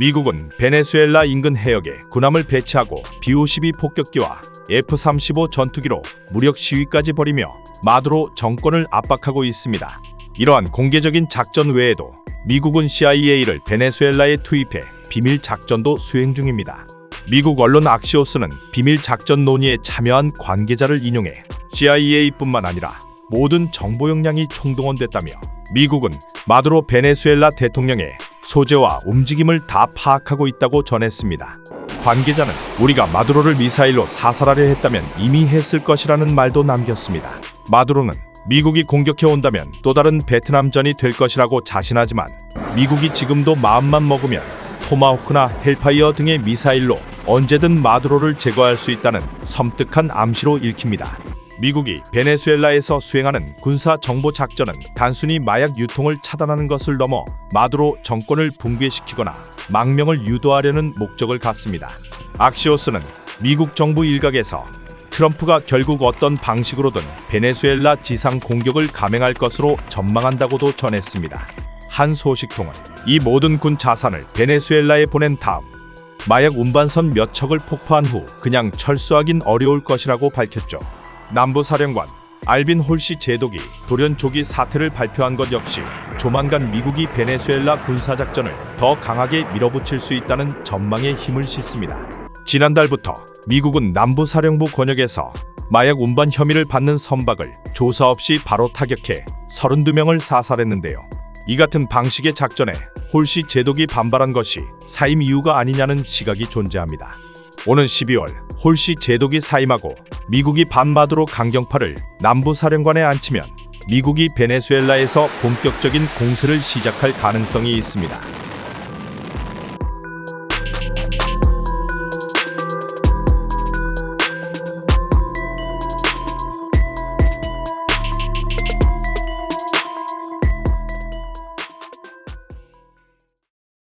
미국은 베네수엘라 인근 해역에 군함을 배치하고 B-52 폭격기와 F-35 전투기로 무력 시위까지 벌이며 마두로 정권을 압박하고 있습니다. 이러한 공개적인 작전 외에도 미국은 CIA를 베네수엘라에 투입해 비밀 작전도 수행 중입니다. 미국 언론 악시오스는 비밀 작전 논의에 참여한 관계자를 인용해 CIA뿐만 아니라 모든 정보 역량이 총동원됐다며 미국은 마두로 베네수엘라 대통령의 소재와 움직임을 다 파악하고 있다고 전했습니다. 관계자는 우리가 마두로를 미사일로 사살하려 했다면 이미 했을 것이라는 말도 남겼습니다. 마두로는 미국이 공격해 온다면 또 다른 베트남전이 될 것이라고 자신하지만 미국이 지금도 마음만 먹으면 토마호크나 헬파이어 등의 미사일로 언제든 마두로를 제거할 수 있다는 섬뜩한 암시로 읽힙니다. 미국이 베네수엘라에서 수행하는 군사 정보 작전은 단순히 마약 유통을 차단하는 것을 넘어 마두로 정권을 붕괴시키거나 망명을 유도하려는 목적을 갖습니다. 악시오스는 미국 정부 일각에서 트럼프가 결국 어떤 방식으로든 베네수엘라 지상 공격을 감행할 것으로 전망한다고도 전했습니다. 한 소식통은 이 모든 군 자산을 베네수엘라에 보낸 다음 마약 운반선 몇 척을 폭파한 후 그냥 철수하긴 어려울 것이라고 밝혔죠. 남부 사령관 알빈 홀시 제독이 돌연 조기 사퇴를 발표한 것 역시 조만간 미국이 베네수엘라 군사 작전을 더 강하게 밀어붙일 수 있다는 전망에 힘을 싣습니다. 지난달부터 미국은 남부 사령부 권역에서 마약 운반 혐의를 받는 선박을 조사 없이 바로 타격해 32명을 사살했는데요. 이 같은 방식의 작전에 홀시 제독이 반발한 것이 사임 이유가 아니냐는 시각이 존재합니다. 오는 12월 홀시 제독이 사임하고 미국이 반마두로 강경파를 남부 사령관에 앉히면 미국이 베네수엘라에서 본격적인 공세를 시작할 가능성이 있습니다.